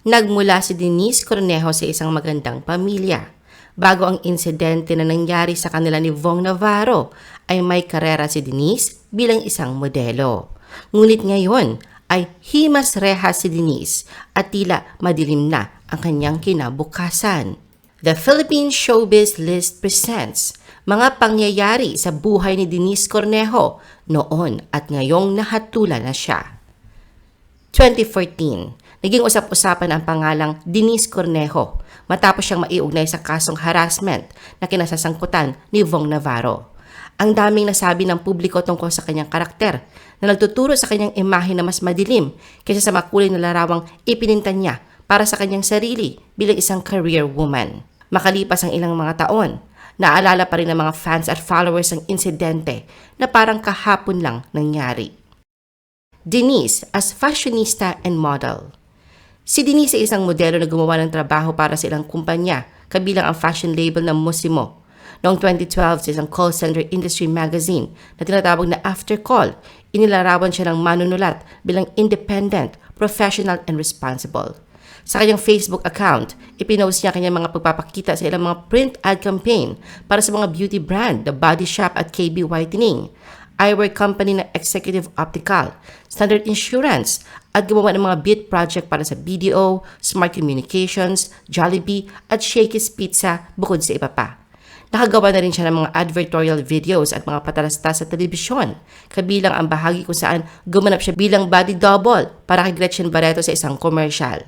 Nagmula si Denise Cornejo sa isang magandang pamilya. Bago ang insidente na nangyari sa kanila ni Vong Navarro, ay may karera si Denise bilang isang modelo. Ngunit ngayon ay himas reha si Denise at tila madilim na ang kanyang kinabukasan. The Philippine Showbiz List presents mga pangyayari sa buhay ni Denise Cornejo noon at ngayong nahatulan na siya. 2014, naging usap-usapan ang pangalang Denise Cornejo matapos siyang maiugnay sa kasong harassment na kinasasangkutan ni Vong Navarro. Ang daming nasabi ng publiko tungkol sa kanyang karakter na nagtuturo sa kanyang imahe na mas madilim kaysa sa makulay na larawang ipininta niya para sa kanyang sarili bilang isang career woman. Makalipas ang ilang mga taon, naalala pa rin ng mga fans at followers ang insidente na parang kahapon lang nangyari. Denise as fashionista and model. Si Denise ay isang modelo na gumawa ng trabaho para sa ilang kumpanya, kabilang ang fashion label ng Musimo. Noong 2012 sa isang call center industry magazine na tinatawag na After Call, inilarawan siya ng manunulat bilang independent, professional, and responsible. Sa kanyang Facebook account, ipinost niya kanyang mga pagpapakita sa ilang mga print ad campaign para sa mga beauty brand, The Body Shop at KB Whitening, eyewear company na Executive Optical, Standard Insurance, at gumawa ng mga beat project para sa BDO, Smart Communications, Jollibee, at Shakey's Pizza bukod sa iba pa. Nakagawa na rin siya ng mga advertorial videos at mga patalastas sa telebisyon, kabilang ang bahagi kung saan gumanap siya bilang body double para kay Gretchen Barreto sa isang commercial.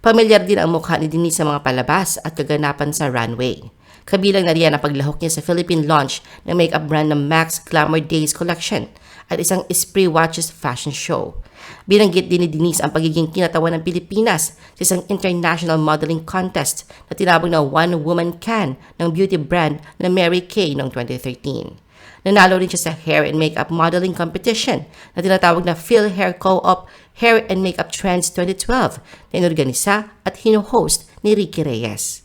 Pamilyar din ang mukha ni Denise sa mga palabas at kaganapan sa runway. Kabilang na riyan ang paglahok niya sa Philippine launch ng makeup brand ng Max Glamour Days Collection at isang Esprit Watches fashion show. Binanggit din ni Denise ang pagiging kinatawa ng Pilipinas sa isang international modeling contest na tinawag na One Woman Can ng beauty brand na Mary Kay noong 2013. Nanalo rin siya sa hair and makeup modeling competition na tinatawag na Phil Hair Co-op Hair and Makeup Trends 2012 na inorganisa at hino-host ni Ricky Reyes.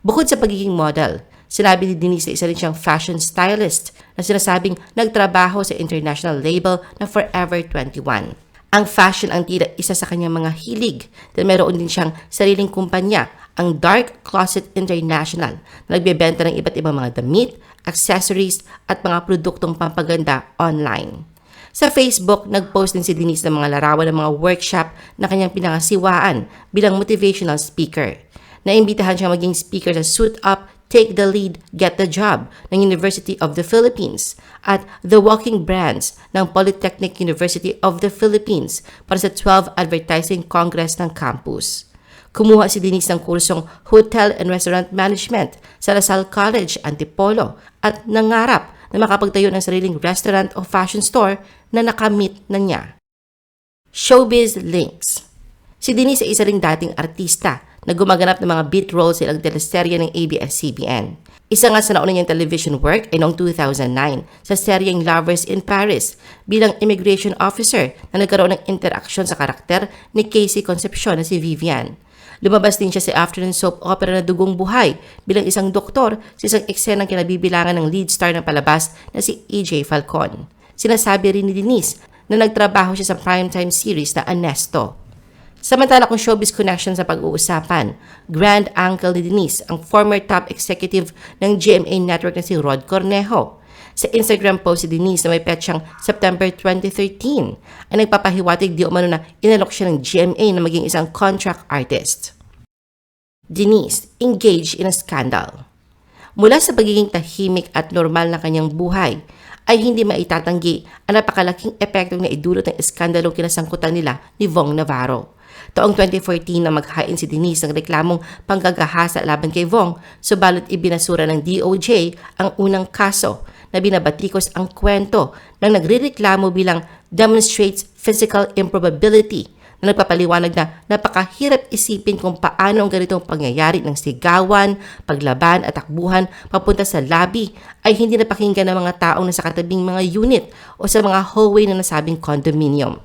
Bukod sa pagiging model, sinabi ni Denise na isa rin siyang fashion stylist na sinasabing nagtrabaho sa international label na Forever 21. Ang fashion ang tila isa sa kanyang mga hilig dahil meron din siyang sariling kumpanya, ang Dark Closet International na nagbebenta ng iba't ibang mga damit, accessories at mga produktong pampaganda online. Sa Facebook, nag-post din si Denise ng mga larawan ng mga workshop na kanyang pinangasiwaan bilang motivational speaker. Naimbitahan siya maging speaker sa Suit Up, Take the Lead, Get the Job ng University of the Philippines at The Walking Brands ng Polytechnic University of the Philippines para sa 12 Advertising Congress ng campus. Kumuha si Denise ng kursong Hotel and Restaurant Management sa Lasal College, Antipolo at nangarap na makapagtayo ng sariling restaurant o fashion store na nakamit na niya. Showbiz Links Si Denise ay isa ring dating artista na gumaganap ng mga beat roles ilang teleserye ng ABS-CBN. Isa nga sa nauna niyang television work ay noong 2009 sa seryeng Lovers in Paris bilang immigration officer na nagkaroon ng interaksyon sa karakter ni Casey Concepcion na si Vivian. Lumabas din siya sa afternoon soap opera na Dugong Buhay bilang isang doktor sa isang eksenang kinabibilangan ng lead star ng palabas na si EJ Falcon. Sinasabi rin ni Denise na nagtrabaho siya sa primetime series na Anesto. Samantala kung showbiz connection sa pag-uusapan, grand uncle ni Denise, ang former top executive ng GMA Network na si Rod Cornejo. Sa Instagram post si Denise na may petsang September 2013 ay nagpapahiwatig di umano na inalok siya ng GMA na maging isang contract artist. Denise, engaged in a scandal. Mula sa pagiging tahimik at normal na kanyang buhay, ay hindi maitatanggi ang napakalaking epekto na idulot ng eskandalong kinasangkutan nila ni Vong Navarro. Taong 2014 na maghain si Denise ng reklamong panggagahasa laban kay Vong, subalit ibinasura ng DOJ ang unang kaso na binabatikos ang kwento ng nagrireklamo bilang demonstrates physical improbability na nagpapaliwanag na napakahirap isipin kung paano ang ganitong pangyayari ng sigawan, paglaban at takbuhan papunta sa labi ay hindi napakinggan ng mga taong nasa katabing mga unit o sa mga hallway ng nasabing condominium.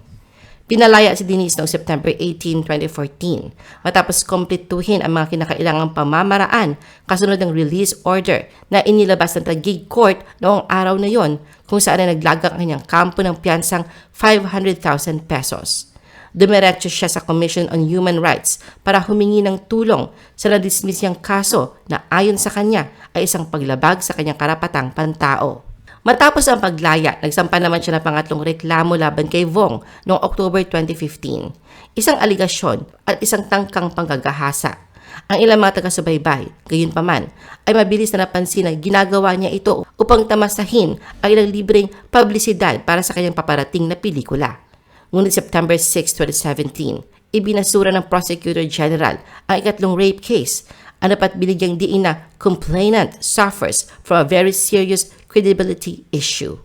Pinalaya si Denise noong September 18, 2014 matapos kompletuhin ang mga kinakailangang pamamaraan kasunod ng release order na inilabas ng Taguig Court noong araw na yon kung saan ay naglagang ang kanyang kampo ng piyansang 500,000 pesos. Dumiretso siya sa Commission on Human Rights para humingi ng tulong sa nadismiss niyang kaso na ayon sa kanya ay isang paglabag sa kanyang karapatang pantao. Matapos ang paglaya, nagsampa naman siya ng pangatlong reklamo laban kay Vong noong October 2015. Isang aligasyon at isang tangkang panggagahasa. Ang ilang mga taga-subaybay, gayon pa man, ay mabilis na napansin na ginagawa niya ito upang tamasahin ang ilang libreng publisidad para sa kanyang paparating na pelikula. Ngunit September 6, 2017, ibinasura ng Prosecutor General ang ikatlong rape case ano pat binigyang diin na complainant suffers from a very serious credibility issue.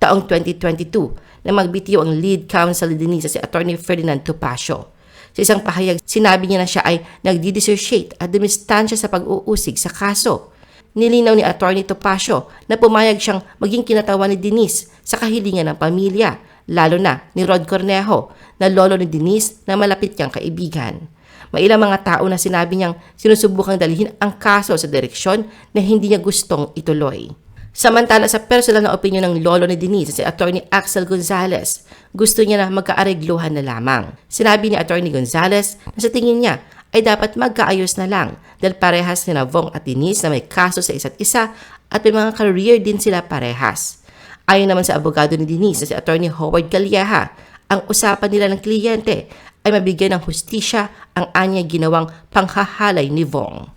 Taong 2022 na magbitiw ang lead counsel ni Denise si Attorney Ferdinand Topacio. Sa isang pahayag, sinabi niya na siya ay nagdi-dissociate at dumistansya sa pag-uusig sa kaso. Nilinaw ni Attorney Topacio na pumayag siyang maging kinatawan ni Denise sa kahilingan ng pamilya, lalo na ni Rod Cornejo na lolo ni Denise na malapit niyang kaibigan. May ilang mga tao na sinabi niyang sinusubukang dalhin ang kaso sa direksyon na hindi niya gustong ituloy. Samantala sa personal na opinion ng lolo ni Denise, si Attorney Axel Gonzalez, gusto niya na magkaaregluhan na lamang. Sinabi ni Attorney Gonzalez na sa tingin niya ay dapat magkaayos na lang dahil parehas ni Vong at Denise na may kaso sa isa't isa at may mga career din sila parehas. Ayon naman sa abogado ni Denise na si Attorney Howard Calleja, ang usapan nila ng kliyente ay mabigyan ng hustisya ang anya ginawang panghahalay ni Vong.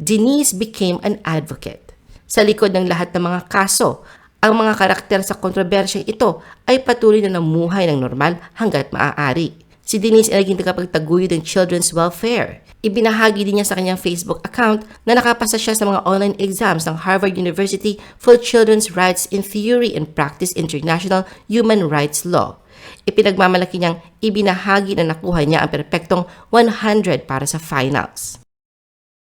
Denise became an advocate. Sa likod ng lahat ng mga kaso, ang mga karakter sa kontrobersyang ito ay patuloy na namuhay ng normal hanggat maaari. Si Denise ay naging tagapagtaguyod ng children's welfare. Ibinahagi din niya sa kanyang Facebook account na nakapasa siya sa mga online exams ng Harvard University for Children's Rights in Theory and Practice International Human Rights Law. Ipinagmamalaki niyang ibinahagi na nakuha niya ang perpektong 100 para sa finals.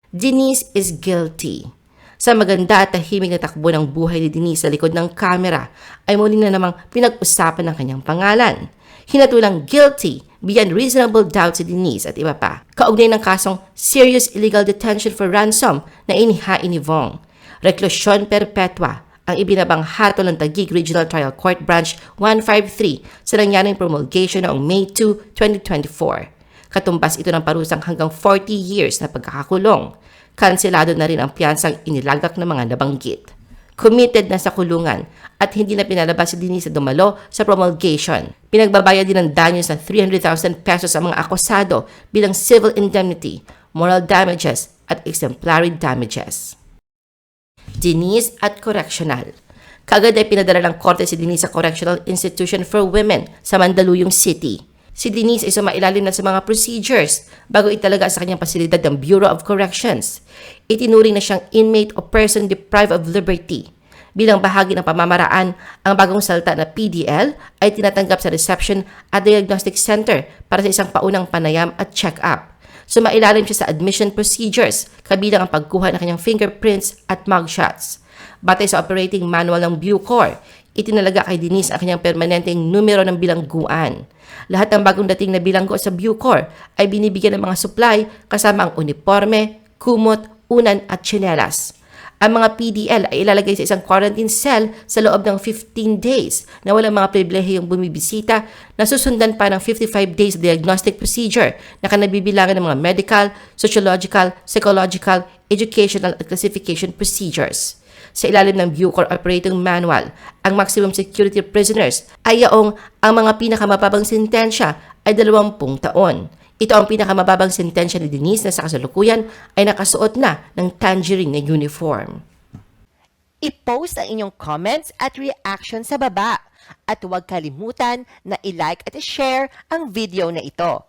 Denise is guilty. Sa maganda at tahimik na takbo ng buhay ni Denise sa likod ng kamera ay muli na namang pinag-usapan ng kanyang pangalan. Hinatulang guilty beyond reasonable doubt si Denise at iba pa. Kaugnay ng kasong serious illegal detention for ransom na inihain ni Vong. Reklusyon perpetua ang ibinabang hatol ng Taguig Regional Trial Court Branch 153 sa nangyaring promulgation noong May 2, 2024. Katumbas ito ng parusang hanggang 40 years na pagkakakulong. Kanselado na rin ang piyansang inilagak ng mga nabanggit. Committed na sa kulungan at hindi na pinalabas si Denise Dumalo sa promulgation. Pinagbabayad din ng danyos na 300,000 pesos ang mga akusado bilang civil indemnity, moral damages at exemplary damages. Denise at Correctional. Kagad ay pinadala ng korte si Denise sa Correctional Institution for Women sa Mandaluyong City. Si Denise ay sumailalim na sa mga procedures bago italaga sa kanyang pasilidad ng Bureau of Corrections. Itinuring na siyang inmate o person deprived of liberty. Bilang bahagi ng pamamaraan, ang bagong salta na PDL ay tinatanggap sa reception at diagnostic center para sa isang paunang panayam at check-up. Sumailalim siya sa admission procedures, kabilang ang pagkuha ng kanyang fingerprints at mugshots. Batay sa operating manual ng Bucor, itinalaga kay Denise ang kanyang permanenteng numero ng bilangguan. Lahat ng bagong dating na bilanggo sa Bucor ay binibigyan ng mga supply kasama ang uniforme, kumot, unan at tsinelas. Ang mga PDL ay ilalagay sa isang quarantine cell sa loob ng 15 days na walang mga pribilehiyong bumibisita na susundan pa ng 55 days diagnostic procedure na kanabibilangan ng mga medical, sociological, psychological, educational at classification procedures. Sa ilalim ng Bucor Operating Manual, ang maximum security prisoners ay yaong ang mga pinakamababang sentensya ay 20 taon. Ito ang pinakamababang sentensya ni Denise na sa kasalukuyan ay nakasuot na ng tangerine na uniform. I-post ang inyong comments at reaction sa baba. At huwag kalimutan na i-like at i-share ang video na ito.